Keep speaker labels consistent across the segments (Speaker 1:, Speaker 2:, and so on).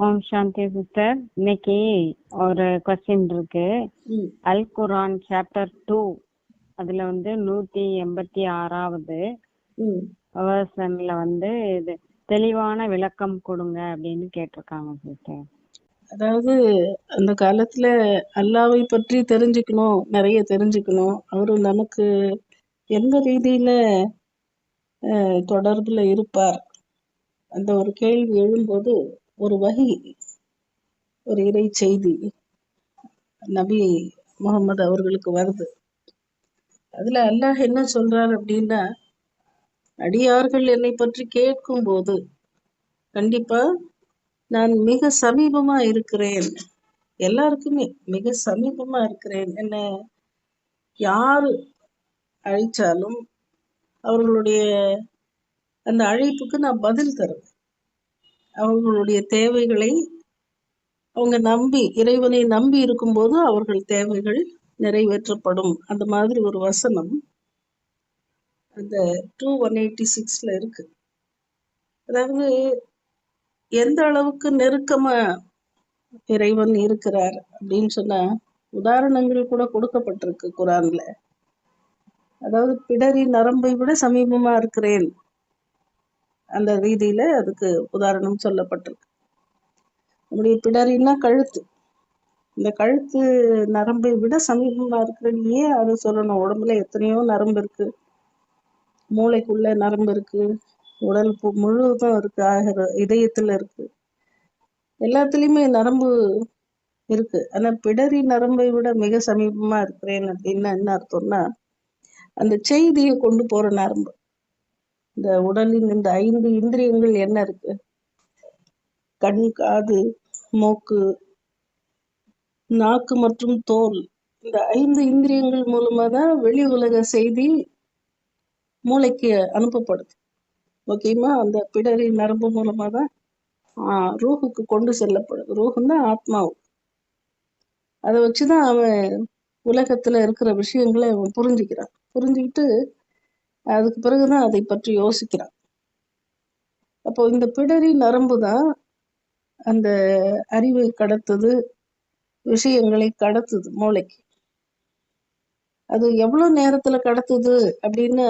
Speaker 1: ஓம் சாந்தி sister. இன்னைக்கு ஒரு question இருக்கு. அல் குரான் சாப்டர் டூ அதுல வந்து நூத்தி எண்பத்தி ஆறாவது
Speaker 2: ம்.
Speaker 1: வேர்ஷன்ல வந்து இது தெளிவான விளக்கம் கொடுங்க அப்படின்னு கேட்டிருக்காங்க சிஸ்டர்
Speaker 2: அதாவது அந்த காலத்துல அல்லாவை பற்றி தெரிஞ்சுக்கணும் நிறைய தெரிஞ்சுக்கணும். அவரு நமக்கு எந்த ரீதியில தொடர்புல இருப்பார்? அந்த ஒரு கேள்வி எழும்போது ஒரு வகை ஒரு இறை செய்தி நபி முகமது அவர்களுக்கு வருது. அதுல அல்லாஹ் என்ன சொல்றார் அப்படின்னா அடியார்கள் என்னை பற்றி கேட்கும் போது கண்டிப்பா நான் மிக சமீபமா இருக்கிறேன். எல்லாருக்குமே மிக சமீபமா இருக்கிறேன். என்ன யாரு அழைச்சாலும் அவர்களுடைய அந்த அழைப்புக்கு நான் பதில் தருவேன் அவங்களுடைய தேவைகளை அவங்க நம்பி இறைவனை நம்பி இருக்கும்போது அவர்கள் தேவைகள் நிறைவேற்றப்படும். அந்த மாதிரி ஒரு வசனம் அந்த டூ ஒன் எயிட்டி சிக்ஸில் இருக்கு. அதாவது எந்த அளவுக்கு நெருக்கமா இறைவன் இருக்கிறார் அப்படின்னு சொன்னா உதாரணங்கள் கூட கொடுக்கப்பட்டிருக்கு குரான்ல. அதாவது பிடரி நரம்பை விட சமீபமா இருக்கிறேன். அந்த ரீதியில அதுக்கு உதாரணம் சொல்லப்பட்டிருக்கு. நம்முடைய பிடரின்னா கழுத்து. இந்த கழுத்து நரம்பை விட சமீபமா இருக்கிறேன் அது அதை சொல்லணும். உடம்புல எத்தனையோ நரம்பு இருக்கு. மூளைக்குள்ள நரம்பு இருக்கு. உடல் பு- முழுவதும் இருக்கு. ஆகிற இதயத்துல இருக்கு. எல்லாத்துலேயுமே நரம்பு இருக்கு. ஆனால் பிடரி நரம்பை விட மிக சமீபமா இருக்கிறேன் அப்படின்னா என்ன அர்த்தம்னா அந்த செய்தியை கொண்டு போகிற நரம்பு. இந்த உடலின் இந்த ஐந்து இந்திரியங்கள் என்ன இருக்கு? கண் காது மூக்கு நாக்கு மற்றும் தோல். இந்த ஐந்து இந்திரியங்கள் மூலமா தான் வெளி உலக செய்தி மூளைக்கு அனுப்பப்படுது. ஓகேமா அந்த பிடரி நரம்பு மூலமா தான் ஆஹ், ரூஹுக்கு கொண்டு செல்லப்படுது. ரூஹுன்னா ஆத்மாவும் அதை வச்சுதான் அவன் உலகத்துல இருக்கிற விஷயங்களை அவன் புரிஞ்சுக்கிறான். புரிஞ்சுக்கிட்டு அதுக்கு பிறகுதான் அதை பற்றி யோசிக்கிறான். அப்போ இந்த பிடரி நரம்பு தான் அந்த அறிவை கடத்துது விஷயங்களை கடத்துது மூளைக்கு. அது எவ்வளவு நேரத்துல கடத்துது அப்படின்னு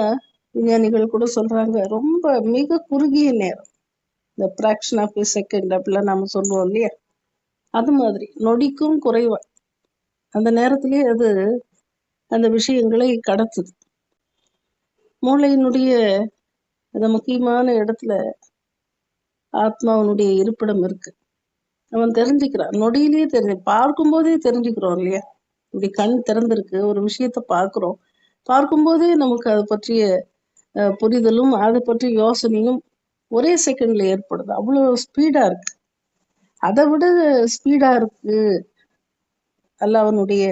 Speaker 2: விஞ்ஞானிகள் கூட சொல்றாங்க. ரொம்ப மிக குறுகிய நேரம். இந்த பிராக்ஷன் ஆஃப் செகண்ட் அப்படிலாம் நாம சொல்லுவோம் இல்லையா? அது மாதிரி நொடிக்கும் குறைவா அந்த நேரத்திலே அது அந்த விஷயங்களை கடத்துது. மூளையினுடைய அந்த முக்கியமான இடத்துல ஆத்மாவனுடைய இருப்பிடம் இருக்கு. அவன் தெரிஞ்சுக்கிறான். நொடியிலேயே தெரிஞ்சு பார்க்கும் போதே தெரிஞ்சுக்கிறோம் இல்லையா? இப்படி கண் திறந்திருக்கு ஒரு விஷயத்த பார்க்கிறோம். பார்க்கும்போதே நமக்கு அதை பற்றிய அஹ், புரிதலும் அதை பற்றிய யோசனையும் ஒரே செகண்ட்ல ஏற்படுது. அவ்வளவு ஸ்பீடா இருக்கு. அதை விட ஸ்பீடா இருக்கு அல்லாஹ்வுடைய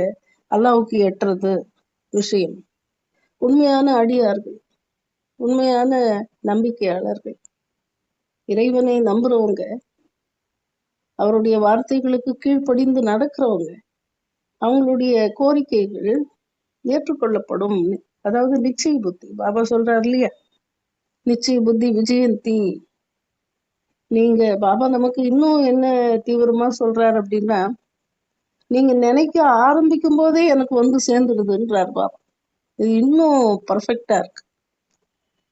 Speaker 2: அல்லாவுக்கு எட்டுறது விஷயம். உண்மையான அடியார்கள் உண்மையான நம்பிக்கையாளர்கள். இறைவனை நம்புறவங்க அவருடைய வார்த்தைகளுக்கு கீழ்ப்படிந்து நடக்கிறவங்க அவங்களுடைய கோரிக்கைகள் ஏற்றுக்கொள்ளப்படும். அதாவது நிச்சய புத்தி. பாபா சொல்றாரு இல்லையா? நிச்சய புத்தி விஜயந்தி நீங்க பாபா நமக்கு இன்னும் என்ன தீவிரமா சொல்றாரு அப்படின்னா நீங்க நினைக்க ஆரம்பிக்கும் போதே எனக்கு வந்து சேர்ந்துடுதுன்றார் பாபா. இது இன்னும் பர்ஃபெக்டாக இருக்கு.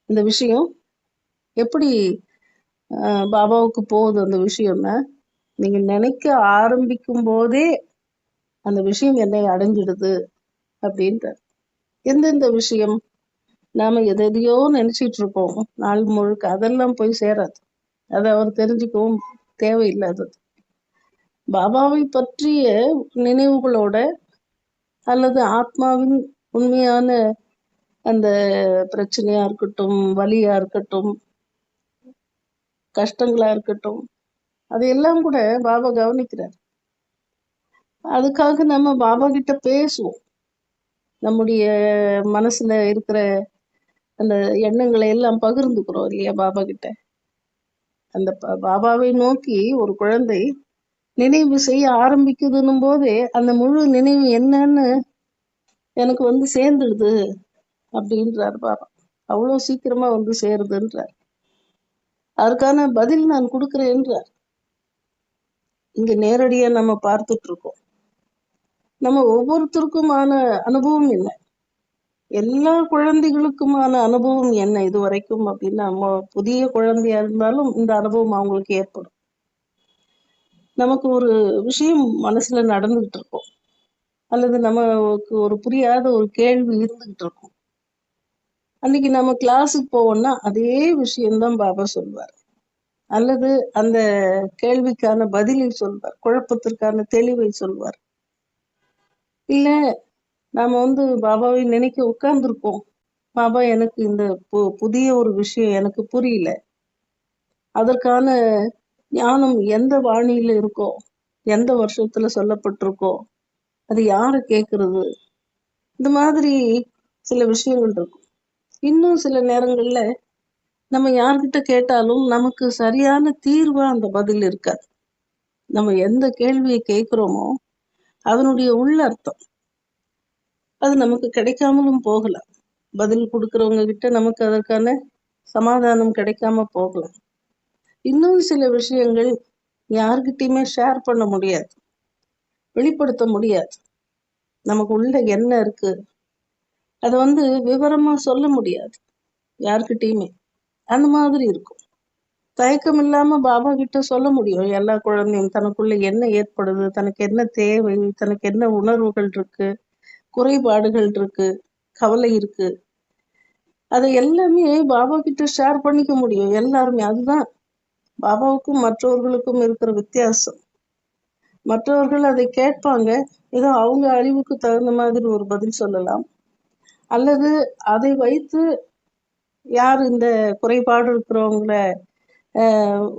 Speaker 2: இந்த விஷயம் எப்படி ஆஹ், பாபாவுக்கு போகுது அந்த விஷயம்னா நீங்கள் நினைக்க ஆரம்பிக்கும் போதே அந்த விஷயம் என்னை அடைஞ்சிடுது அப்படின்றார். எந்தெந்த விஷயம் நாம எதையோ நினச்சிட்டு இருப்போம். நாள் முழுக்க அதெல்லாம் போய் சேராது. அதை அவர் தெரிஞ்சுக்கவும் தேவையில்லாதது. பாபாவை பற்றிய நினைவுகளோட அல்லது ஆத்மாவின் உண்மையான அந்த பிரச்சனையா இருக்கட்டும் வலியா இருக்கட்டும் கஷ்டங்களா இருக்கட்டும் அதையெல்லாம் கூட பாபா கவனிக்கிறார். அதுக்காக நம்ம பாபா கிட்ட பேசுவோம். நம்முடைய மனசுல இருக்கிற அந்த எண்ணங்களை எல்லாம் பகிர்ந்துக்கிறோம் இல்லையா பாபா கிட்ட? அந்த ப- பாபாவை நோக்கி ஒரு குழந்தை நினைவு செய்ய ஆரம்பிக்குதுன்னும் போதே அந்த முழு நினைவு என்னன்னு எனக்கு வந்து சேர்ந்துடுது அப்படின்றார் பாபா. அவ்வளவு சீக்கிரமா வந்து சேருதுன்றார். அதற்கான பதில் நான் கொடுக்குறேன்றார். இங்க நேரடியா நம்ம பார்த்துட்டு இருக்கோம் நம்ம ஒவ்வொருத்தருக்குமான அனுபவம் என்ன? எல்லா குழந்தைகளுக்குமான அனுபவம் என்ன இது வரைக்கும் அப்படின்னா நம்ம புதிய குழந்தையா இருந்தாலும் இந்த அனுபவம் அவங்களுக்கு ஏற்படும். நமக்கு ஒரு விஷயம் மனசுல நடந்துகிட்டு இருக்கும் அல்லது நமக்கு ஒரு புரியாத ஒரு கேள்வி இருந்துகிட்டு இருக்கும். அன்னைக்கு நம்ம கிளாஸுக்கு போவோம்னா அதே விஷயம்தான் பாபா சொல்வார். அல்லது அந்த கேள்விக்கான பதிலை சொல்வார் குழப்பத்திற்கான தெளிவை சொல்வார். இல்ல நாம வந்து பாபாவை நினைக்க உட்கார்ந்துருப்போம். பாபா எனக்கு இந்த பு- புதிய ஒரு விஷயம் எனக்கு புரியல. அதற்கான ஞானம் எந்த வாணியில இருக்கோ எந்த வருஷத்துல சொல்லப்பட்டிருக்கோ அது யாரு கேட்கறது இந்த மாதிரி சில விஷயங்கள் இருக்கும். இன்னும் சில நேரங்கள்ல நம்ம யார்கிட்ட கேட்டாலும் நமக்கு சரியான தீர்வா அந்த பதில் இருக்காது. நம்ம எந்த கேள்வியை கேட்குறோமோ அதனுடைய உள்ளர்த்தம் அது நமக்கு கிடைக்காமலும் போகலாம். பதில் கொடுக்குறவங்க கிட்ட நமக்கு அதற்கான சமாதானம் கிடைக்காம போகலாம். இன்னும் சில விஷயங்கள் யார்கிட்டயுமே ஷேர் பண்ண முடியாது. வெளிப்படுத்த முடியாது. நமக்கு உள்ள என்ன இருக்கு? அதை வந்து விவரமா சொல்ல முடியாது. யார்கிட்டயுமே. அந்த மாதிரி இருக்கும். தயக்கம் இல்லாம பாபா கிட்ட சொல்ல முடியும். எல்லா குழந்தையும் தனக்குள்ள என்ன ஏற்படுது? தனக்கு என்ன தேவை? தனக்கு என்ன உணர்வுகள் இருக்கு? குறைபாடுகள் இருக்கு? கவலை இருக்கு? அதை எல்லாமே பாபா கிட்ட ஷேர் பண்ணிக்க முடியும். எல்லாருமே. அதுதான். பாபாவுக்கும் மற்றவர்களுக்கும் இருக்கிற வித்தியாசம். மற்றவர்கள் அதை கேட்பாங்க. ஏதோ அவங்க அறிவுக்கு தகுந்த மாதிரி ஒரு பதில் சொல்லலாம். அல்லது அதை வைத்து யார் இந்த குறைபாடு இருக்கிறவங்கள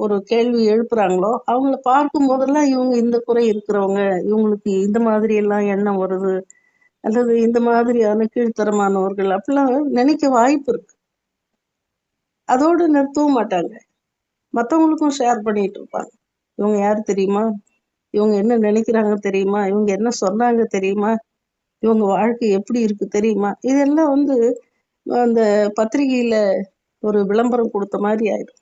Speaker 2: ஒரு கேள்வி எழுப்புறாங்களோ அவங்கள பார்க்கும் போதெல்லாம் இவங்க இந்த குறை இருக்கிறவங்க இவங்களுக்கு இந்த மாதிரி எல்லாம் எண்ணம் வருது அல்லது இந்த மாதிரியான கீழ்த்தரமானவர்கள் அப்படிலாம் நினைக்க வாய்ப்பு இருக்கு. அதோடு நிறுத்தவும் மாட்டாங்க. மற்றவங்களுக்கும் ஷேர் பண்ணிட்டு இருப்பாங்க. இவங்க யார் தெரியுமா? இவங்க என்ன நினைக்கிறாங்க தெரியுமா? இவங்க என்ன சொன்னாங்க தெரியுமா? இவங்க வாழ்க்கை எப்படி இருக்கு தெரியுமா? இதெல்லாம் வந்து அந்த பத்திரிகையில ஒரு விளம்பரம் கொடுத்த மாதிரி ஆயிடும்.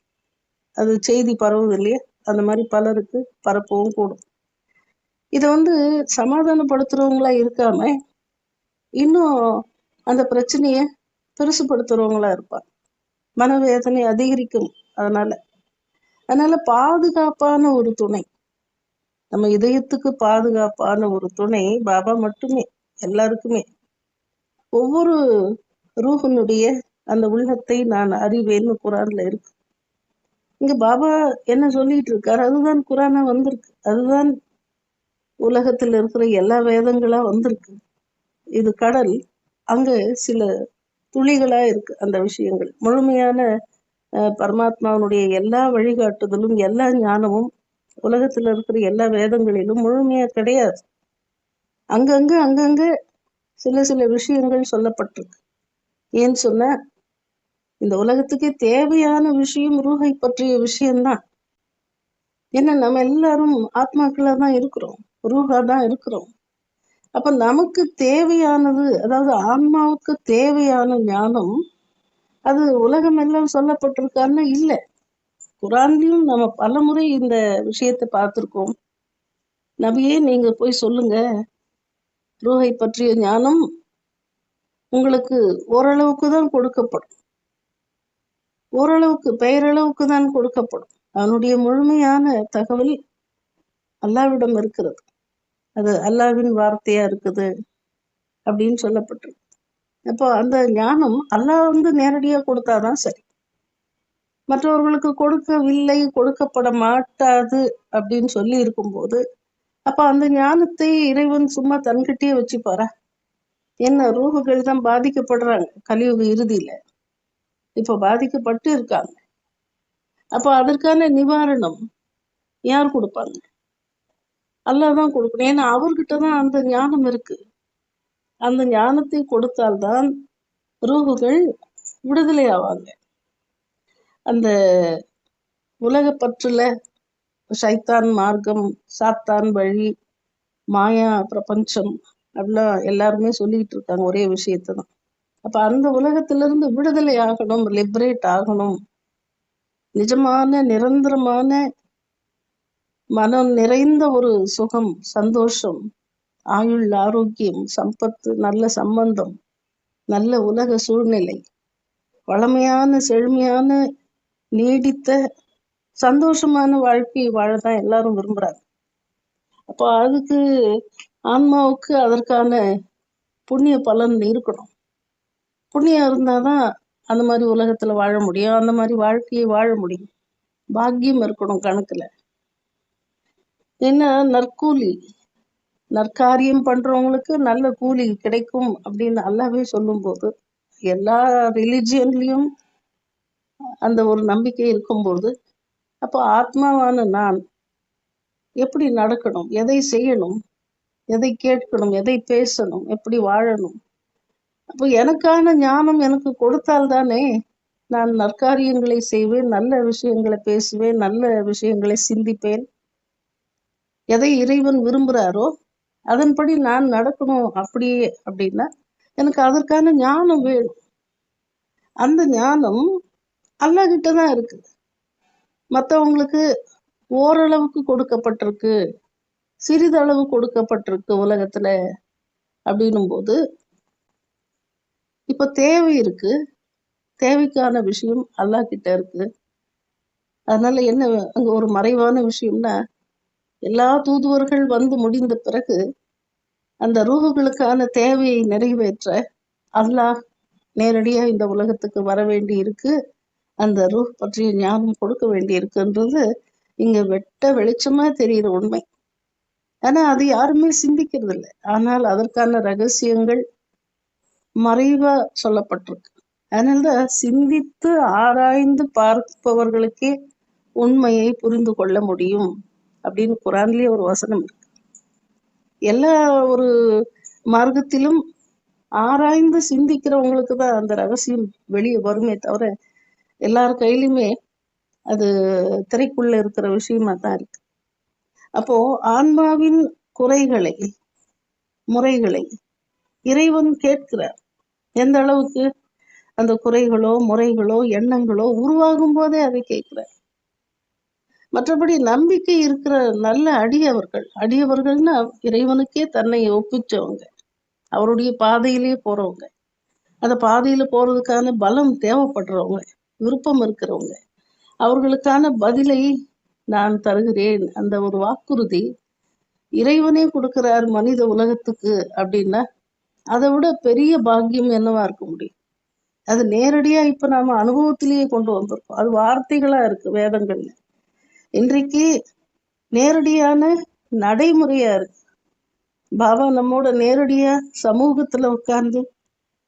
Speaker 2: அது செய்தி பரவுது இல்லையா? அந்த மாதிரி பலருக்கு பரப்பவும் கூடும். இதை வந்து சமாதானப்படுத்துறவங்களா இருக்காம இன்னும் அந்த பிரச்சனைய பெருசுப்படுத்துறவங்களா இருப்பாங்க. மனவேதனை அதிகரிக்கும் அதனால. அதனால பாதுகாப்பான ஒரு துணை. நம்ம இதயத்துக்கு பாதுகாப்பான ஒரு துணை பாபா மட்டுமே எல்லாருக்குமே. ஒவ்வொரு ரூஹனுடைய அந்த உள்ளத்தை நான் அறிவேன்னு குரான்ல இருக்கு. இங்க பாபா என்ன சொல்லிட்டு இருக்காரு? அதுதான் குரானா வந்திருக்கு. அதுதான் உலகத்துல இருக்கிற எல்லா வேதங்களா வந்திருக்கு. இது கடல். அங்க சில துளிகளா இருக்கு அந்த விஷயங்கள். முழுமையான அஹ், எல்லா வழிகாட்டுதலும் எல்லா ஞானமும் உலகத்துல இருக்கிற எல்லா வேதங்களிலும் முழுமையா கிடையாது. அங்கங்க அங்கங்க சில சில விஷயங்கள் சொல்லப்பட்டிருக்கு. ஏன்னு சொன்ன இந்த உலகத்துக்கே தேவையான விஷயம் ரூஹை பற்றிய விஷயம்தான். ஏன்னா நம்ம எல்லாரும் ஆத்மாக்களா தான் இருக்கிறோம் ரூஹா தான் இருக்கிறோம். அப்ப நமக்கு தேவையானது அதாவது ஆன்மாவுக்கு தேவையான ஞானம் அது உலகம் எல்லாம் சொல்லப்பட்டிருக்கான்னு இல்லை. குரான்லயும் நம்ம பலமுறை இந்த விஷயத்தை பார்த்திருக்கோம். நபியே நீங்க போய் சொல்லுங்க. ரூஹை பற்றிய ஞானம் உங்களுக்கு ஓரளவுக்கு தான் கொடுக்கப்படும். ஓரளவுக்கு பெயரளவுக்கு தான் கொடுக்கப்படும். அவனுடைய முழுமையான தகவல் அல்லாவிடம் இருக்கிறது. அது அல்லாவின் வார்த்தையா இருக்குது அப்படின்னு சொல்லப்பட்டிருக்கு. அப்போ அந்த ஞானம் அல்லாஹ் வந்து நேரடியா கொடுத்தாதான் சரி. மற்றவர்களுக்கு கொடுக்கவில்லை கொடுக்கப்பட மாட்டாது அப்படின்னு சொல்லி இருக்கும்போது அப்ப அந்த ஞானத்தை இறைவன் சும்மா தன்கிட்டயே வச்சுப்பாரா? என்ன ரூகுகள் தான் பாதிக்கப்படுறாங்க கலியுக இறுதியில. இப்ப பாதிக்கப்பட்டு இருக்காங்க. அப்ப அதற்கான நிவாரணம் யார் கொடுப்பாங்க? அல்லாதான் கொடுக்கணும். ஏன்னா அவர்கிட்ட தான் அந்த ஞானம் இருக்கு. அந்த ஞானத்தை கொடுத்தால்தான் ரூகுகள் விடுதலை ஆவாங்க அந்த உலக பற்றுல சைத்தான் மார்க்கம் சாத்தான் வழி மாயா பிரபஞ்சம் அப்படிலாம் எல்லாருமே சொல்லிக்கிட்டு இருக்காங்க ஒரே விஷயத்தை தான். அப்ப அந்த உலகத்திலிருந்து விடுதலை ஆகணும் லிபரேட் ஆகணும். நிஜமான நிரந்தரமான மனம் நிறைந்த ஒரு சுகம் சந்தோஷம் ஆயுள் ஆரோக்கியம் சம்பத்து நல்ல சம்பந்தம் நல்ல உலக சூழ்நிலை வளமையான செழுமையான நீடித்த சந்தோஷமான வாழ்க்கையை வாழதான் எல்லாரும் விரும்புறாங்க. அப்போ அதுக்கு ஆன்மாவுக்கு அதற்கான புண்ணிய பலன் இருக்கணும். புண்ணியம் இருந்தாதான் அந்த மாதிரி உலகத்துல வாழ முடியும். அந்த மாதிரி வாழ்க்கையை வாழ முடியும். பாக்கியம் இருக்கணும் கணக்குல. என்ன நற்கூலி நற்காரியம் பண்றவங்களுக்கு நல்ல கூலி கிடைக்கும் அப்படின்னு நல்லாவே சொல்லும்போது எல்லா ரிலிஜியன்லயும் அந்த ஒரு நம்பிக்கை இருக்கும்போது அப்போ ஆத்மாவான நான் எப்படி நடக்கணும்? எதை செய்யணும்? எதை கேட்கணும்? எதை பேசணும்? எப்படி வாழணும்? அப்போ எனக்கான ஞானம் எனக்கு கொடுத்தால்தானே நான் நற்காரியங்களை செய்வேன் நல்ல விஷயங்களை பேசுவேன் நல்ல விஷயங்களை சிந்திப்பேன். எதை இறைவன் விரும்புகிறாரோ அதன்படி நான் நடக்கணும் அப்படியே அப்படின்னா எனக்கு அதற்கான ஞானம் வேணும். அந்த ஞானம் அல்லாஹ்கிட்ட தான் இருக்கு. மற்றவங்களுக்கு ஓரளவுக்கு கொடுக்கப்பட்டிருக்கு சிறிதளவு கொடுக்கப்பட்டிருக்கு உலகத்துல அப்படின்னும் போது இப்ப தேவை இருக்கு. தேவைக்கான விஷயம் அல்லாஹ் கிட்ட இருக்கு. அதனால என்ன அங்க ஒரு மறைவான விஷயம்னா எல்லா தூதுவர்கள் வந்து முடிந்த பிறகு அந்த ரூஹுகளுக்கான தேவையை நிறைவேற்ற அல்லாஹ் நேரடியா இந்த உலகத்துக்கு வர வேண்டி இருக்கு அந்த ரூஹ் பற்றிய ஞானம் கொடுக்க வேண்டி இருக்குன்றது இங்க வெட்ட வெளிச்சமா தெரியுற உண்மை. ஆனா அது யாருமே சிந்திக்கிறது இல்லை ஆனால் அதற்கான ரகசியங்கள் மறைவா சொல்லப்பட்டிருக்கு. அதனாலதான் சிந்தித்து ஆராய்ந்து பார்ப்பவர்களுக்கே உண்மையை புரிந்து கொள்ள முடியும் அப்படின்னு குரான்லயே ஒரு வசனம் இருக்கு. எல்லா ஒரு மார்க்கத்திலும் ஆராய்ந்து சிந்திக்கிறவங்களுக்கு தான் அந்த ரகசியம் வெளியே வருமே தவிர எல்லார் கையிலுமே அது திரைக்குள்ள இருக்கிற விஷயமா தான் இருக்கு. அப்போ ஆன்மாவின் குறைகளை முறைகளை இறைவன் கேட்கிறார். எந்த அளவுக்கு? அந்த குறைகளோ முறைகளோ எண்ணங்களோ உருவாகும் போதே அதை கேட்கிறார். மற்றபடி நம்பிக்கை இருக்கிற நல்ல அடியவர்கள் அடியவர்கள்னா இறைவனுக்கே தன்னை ஒப்பிச்சவங்க. அவருடைய பாதையிலேயே போறவங்க. அந்த பாதையில போறதுக்கான பலம் தேவைப்படுறவங்க. விருப்பம் இருக்கிறவங்க. அவர்களுக்கான பதிலை நான் தருகிறேன். அந்த ஒரு வாக்குறுதி இறைவனே கொடுக்கிறார் மனித உலகத்துக்கு அப்படின்னா அதை விட பெரிய பாக்கியம் என்னவா இருக்க முடியும்? அது நேரடியா இப்ப நாம அனுபவத்திலேயே கொண்டு வந்திருக்கோம். அது வார்த்தைகளா இருக்கு வேதங்கள்ல. இன்றைக்கு நேரடியான நடைமுறையா இருக்கு. பாபா நம்மோட நேரடியா சமூகத்துல உட்கார்ந்து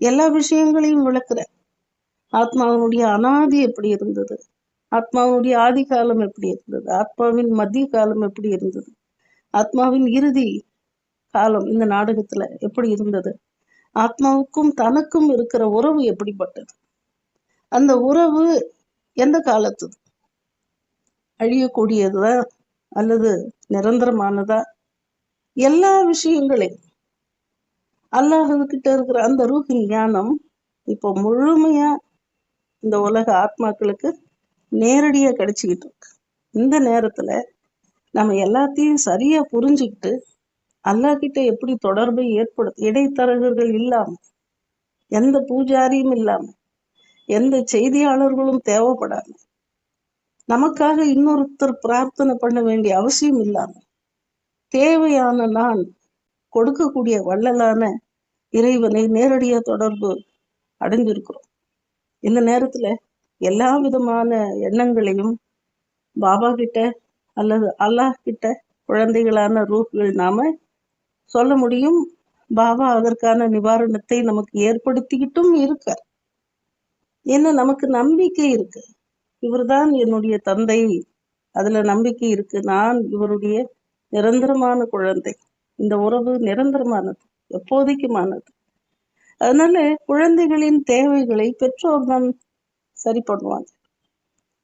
Speaker 2: எல்லா விஷயங்களையும் விளக்குற ஆத்மாவினுடைய அனாதி எப்படி இருந்தது? ஆத்மாவினுடைய ஆதி காலம் எப்படி இருந்தது? ஆத்மாவின் மத்திய காலம் எப்படி இருந்தது? ஆத்மாவின் இறுதி காலம் இந்த நாடகத்துல எப்படி இருந்தது? ஆத்மாவுக்கும் தனக்கும் இருக்கிற உறவு எப்படிப்பட்டது? அந்த உறவு எந்த காலத்து? அழியக்கூடியதா அல்லது நிரந்தரமானதா? எல்லா விஷயங்களையும் அல்லாஹ்கிட்ட இருக்கிற அந்த ரூஹின் ஞானம் இப்போ முழுமையா இந்த உலக ஆத்மாக்களுக்கு நேரடியா கிடைச்சிக்கிட்டு இருக்கு. இந்த நேரத்துல நம்ம எல்லாத்தையும் சரியா புரிஞ்சுக்கிட்டு அல்லாஹ் கிட்ட எப்படி தொடர்பை ஏற்படுத்த இடைத்தரகர்கள் இல்லாம எந்த பூஜாரியும் இல்லாம எந்த செய்தியாளர்களும் தேவைப்படாம நமக்காக இன்னொருத்தர் பிரார்த்தனை பண்ண வேண்டிய அவசியம் இல்லாம தேவையான நான் கொடுக்கக்கூடிய வள்ளலான இறைவனை நேரடியா தொடர்பு அடைஞ்சிருக்கிறோம். இந்த நேரத்துல எல்லா விதமான எண்ணங்களையும் பாபா கிட்ட அல்லது அல்லாஹ் கிட்ட குழந்தைகளான ரூப்கள் நாம சொல்ல முடியும். பாபா அதற்கான நிவாரணத்தை நமக்கு ஏற்படுத்திக்கிட்டும் இருக்கார் ஏன்னா நமக்கு நம்பிக்கை இருக்கு. இவர்தான் என்னுடைய தந்தை. அதுல நம்பிக்கை இருக்கு. நான் இவருடைய நிரந்தரமான குழந்தை. இந்த உறவு நிரந்தரமானது எப்போதைக்குமானது. அதனால குழந்தைகளின் தேவைகளை பெற்றோர் தான் சரி பண்ணுவாங்க.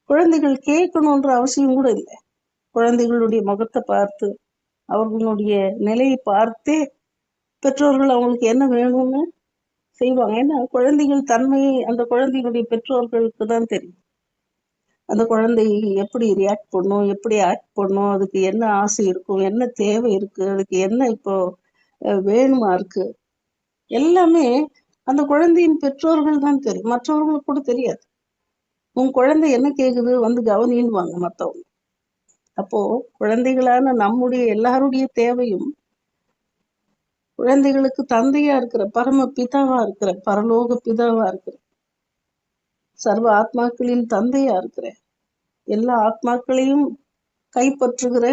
Speaker 2: குழந்தைகள் கேட்கணுன்ற அவசியம் கூட இல்லை. குழந்தைகளுடைய முகத்தை பார்த்து அவர்களுடைய நிலையை பார்த்தே பெற்றோர்கள் அவங்களுக்கு என்ன வேணும்னு செய்வாங்க. ஏன்னா குழந்தைகள் தன்மையை அந்த குழந்தைகளுடைய பெற்றோர்களுக்கு தான் தெரியும். அந்த குழந்தை எப்படி ரியாக்ட் பண்ணும் எப்படி ஆக்ட் பண்ணும் அதுக்கு என்ன ஆசை இருக்கும் என்ன தேவை இருக்கு அதுக்கு என்ன இப்போ வேணுமா இருக்கு. எல்லாமே அந்த குழந்தையின் பெற்றோர்கள் தான் தெரியும். மற்றவர்களுக்கு கூட தெரியாது. உன் குழந்தை என்ன கேக்குது? வந்து கவனின்னுவாங்க மத்தவங்க. அப்போ குழந்தைகளான நம்முடைய எல்லாருடைய தேவையும் குழந்தைகளுக்கு தந்தையா இருக்கிற பரம பிதாவா இருக்கிற பரலோக பிதாவா இருக்கிற சர்வ ஆத்மாக்களின் தந்தையா இருக்கிற எல்லா ஆத்மாக்களையும் கைப்பற்றுகிற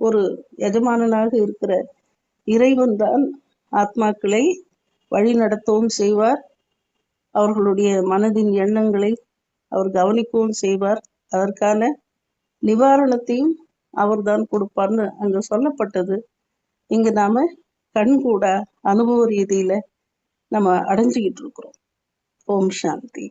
Speaker 2: ஒரு எஜமானனாக இருக்கிற இறைவன் தான் ஆத்மாக்களை வழி நடத்தவும் செய்வார். அவர்களுடைய மனதின் எண்ணங்களை அவர் கவனிக்கவும் செய்வார். அதற்கான நிவாரணத்தையும் அவர்தான் கொடுப்பார்னு அங்க சொல்லப்பட்டது. இங்க நாம கண்கூட அனுபவ ரீதியில நம்ம அடைஞ்சுக்கிட்டு இருக்கிறோம். ஓம் சாந்தி.